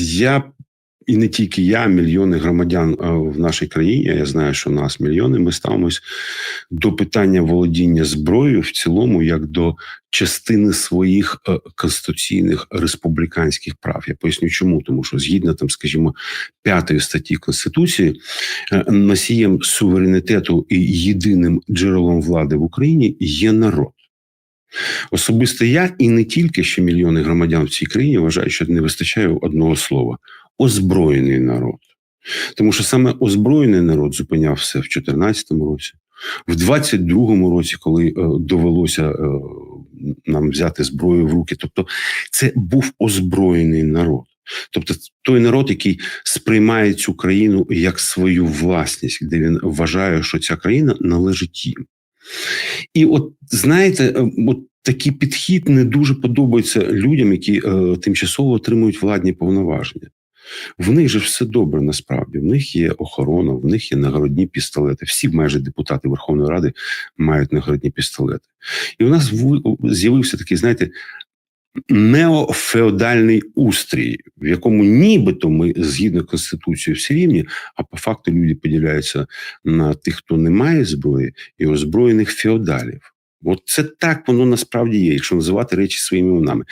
я і не тільки я, мільйони громадян е, в нашій країні. Я знаю, що нас мільйони. Ми ставимось до питання володіння зброєю в цілому, як до частини своїх е, конституційних республіканських прав. Я поясню, чому тому, що згідно там, скажімо, п'ятої статті конституції, е, носієм суверенітету і єдиним джерелом влади в Україні є народ. Особисто я і не тільки ще мільйони громадян в цій країні вважають, що не вистачає одного слова озброєний народ. Тому що саме озброєний народ зупиняв все в 2014 році, в 22-му році, коли е, довелося е, нам взяти зброю в руки. Тобто, це був озброєний народ. Тобто, той народ, який сприймає цю країну як свою власність, де він вважає, що ця країна належить їм. І от знаєте, е, от такий підхід не дуже подобається людям, які е, тимчасово отримують владні повноваження. В них же все добре насправді. В них є охорона, в них є нагородні пістолети. Всі майже депутати Верховної Ради мають нагородні пістолети. І у нас в- з'явився такий, знаєте, неофеодальний устрій, в якому нібито ми згідно конституції всі рівні, а по факту люди поділяються на тих, хто не має зброї, і озброєних феодалів. От це так воно насправді є, якщо називати речі своїми іменами.